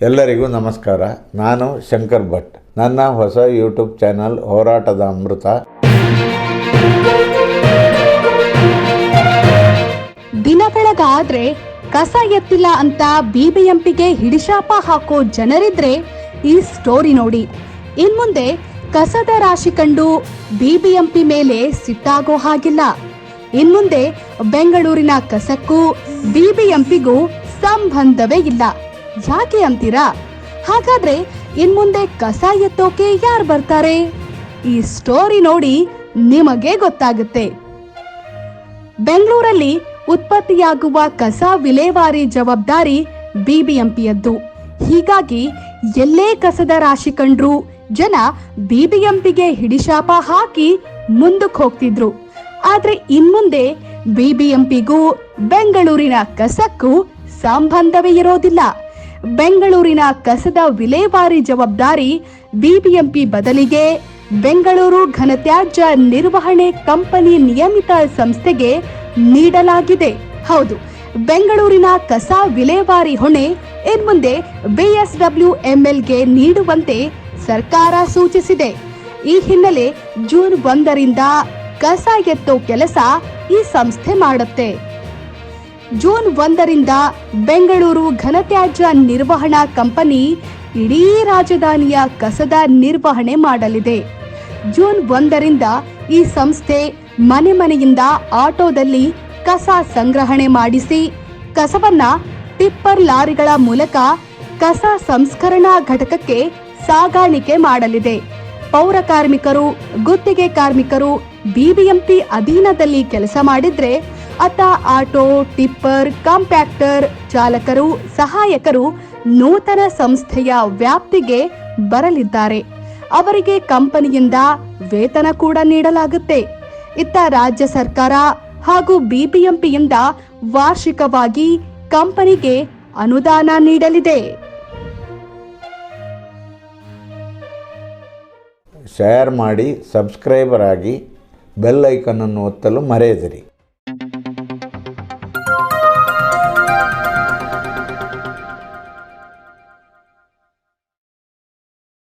ಎಲ್ಲರಿಗೂ ನಮಸ್ಕಾರ. ನಾನು ಶಂಕರ್ ಭಟ್. ನನ್ನ ಹೊಸ ಯೂಟ್ಯೂಬ್ ಚಾನಲ್ ಹೋರಾಟದ ಅಮೃತ. ದಿನ ಬೆಳಗಾದ್ರೆ ಕಸ ಎತ್ತಿಲ್ಲ ಅಂತ ಬಿಬಿಎಂಪಿಗೆ ಹಿಡಿಶಾಪ ಹಾಕೋ ಜನರಿದ್ರೆ ಈ ಸ್ಟೋರಿ ನೋಡಿ. ಇನ್ಮುಂದೆ ಕಸದ ರಾಶಿ ಕಂಡು ಬಿಬಿಎಂಪಿ ಮೇಲೆ ಸಿಟ್ಟಾಗೋ ಹಾಗಿಲ್ಲ. ಇನ್ಮುಂದೆ ಬೆಂಗಳೂರಿನ ಕಸಕ್ಕೂ ಬಿಬಿಎಂಪಿಗೂ ಸಂಬಂಧವೇ ಇಲ್ಲ. ಯಾಕೆ ಅಂತೀರಾ? ಹಾಗಾದ್ರೆ ಇನ್ಮುಂದೆ ಕಸ ಎತ್ತೋಕೆ ಯಾರು ಬರ್ತಾರೆ? ಈ ಸ್ಟೋರಿ ನೋಡಿ ನಿಮಗೆ ಗೊತ್ತಾಗುತ್ತೆ. ಬೆಂಗಳೂರಲ್ಲಿ ಉತ್ಪತ್ತಿಯಾಗುವ ಕಸ ವಿಲೇವಾರಿ ಜವಾಬ್ದಾರಿ ಬಿಬಿಎಂಪಿಯದ್ದು. ಹೀಗಾಗಿ ಎಲ್ಲೇ ಕಸದ ರಾಶಿ ಕಂಡ್ರು ಜನ ಬಿಬಿಎಂಪಿಗೆ ಹಿಡಿಶಾಪ ಹಾಕಿ ಮುಂದಕ್ಕೆ ಹೋಗ್ತಿದ್ರು. ಆದ್ರೆ ಇನ್ಮುಂದೆ ಬಿಬಿಎಂಪಿಗೂ ಬೆಂಗಳೂರಿನ ಕಸಕ್ಕೂ ಸಂಬಂಧವೇ ಇರೋದಿಲ್ಲ. ಬೆಂಗಳೂರಿನ ಕಸದ ವಿಲೇವಾರಿ ಜವಾಬ್ದಾರಿ ಬಿಬಿಎಂಪಿ ಬದಲಿಗೆ ಬೆಂಗಳೂರು ಘನತ್ಯಾಜ್ಯ ನಿರ್ವಹಣೆ ಕಂಪನಿ ನಿಯಮಿತ ಸಂಸ್ಥೆಗೆ ನೀಡಲಾಗಿದೆ. ಹೌದು, ಬೆಂಗಳೂರಿನ ಕಸ ವಿಲೇವಾರಿ ಹೊಣೆ ಇನ್ಮುಂದೆ ಬಿಎಸ್ಡಬ್ಲ್ಯೂ ಎಂಎಲ್ಗೆ ನೀಡುವಂತೆ ಸರ್ಕಾರ ಸೂಚಿಸಿದೆ. ಈ ಹಿನ್ನೆಲೆ ಜೂನ್ ಒಂದರಿಂದ ಕಸ ಎತ್ತೋ ಕೆಲಸ ಈ ಸಂಸ್ಥೆ ಮಾಡುತ್ತೆ. ಜೂನ್ ಒಂದರಿಂದ ಬೆಂಗಳೂರು ಘನತ್ಯಾಜ್ಯ ನಿರ್ವಹಣಾ ಕಂಪನಿ ಇಡೀ ರಾಜಧಾನಿಯ ಕಸದ ನಿರ್ವಹಣೆ ಮಾಡಲಿದೆ. ಜೂನ್ ಒಂದರಿಂದ ಈ ಸಂಸ್ಥೆ ಮನೆ ಮನೆಯಿಂದ ಆಟೋದಲ್ಲಿ ಕಸ ಸಂಗ್ರಹಣೆ ಮಾಡಿಸಿ, ಕಸವನ್ನ ಟಿಪ್ಪರ್ ಲಾರಿಗಳ ಮೂಲಕ ಕಸ ಸಂಸ್ಕರಣಾ ಘಟಕಕ್ಕೆ ಸಾಗಾಣಿಕೆ ಮಾಡಲಿದೆ. ಪೌರ ಕಾರ್ಮಿಕರು, ಗುತ್ತಿಗೆ ಕಾರ್ಮಿಕರು, ಬಿಬಿಎಂಪಿ ಅಧೀನದಲ್ಲಿ ಕೆಲಸ ಮಾಡಿದ್ರೆ ಅತ್ತ ಆಟೋ, ಟಿಪ್ಪರ್, ಕಾಂಪ್ಯಾಕ್ಟರ್ ಚಾಲಕರು, ಸಹಾಯಕರು ನೂತನ ಸಂಸ್ಥೆಯ ವ್ಯಾಪ್ತಿಗೆ ಬರಲಿದ್ದಾರೆ. ಅವರಿಗೆ ಕಂಪನಿಯಿಂದ ವೇತನ ಕೂಡ ನೀಡಲಾಗುತ್ತೆ. ಇತ್ತ ರಾಜ್ಯ ಸರ್ಕಾರ ಹಾಗೂ ಬಿಬಿಎಂಪಿಯಿಂದ ವಾರ್ಷಿಕವಾಗಿ ಕಂಪನಿಗೆ ಅನುದಾನ ನೀಡಲಿದೆ. ಶೇರ್ ಮಾಡಿ ಸಬ್ಸ್ಕ್ರೈಬರ್ ಆಗಿ ಬೆಲ್ ಐಕನನ್ನು ಒತ್ತಲು ಮರೆಯದಿರಿ.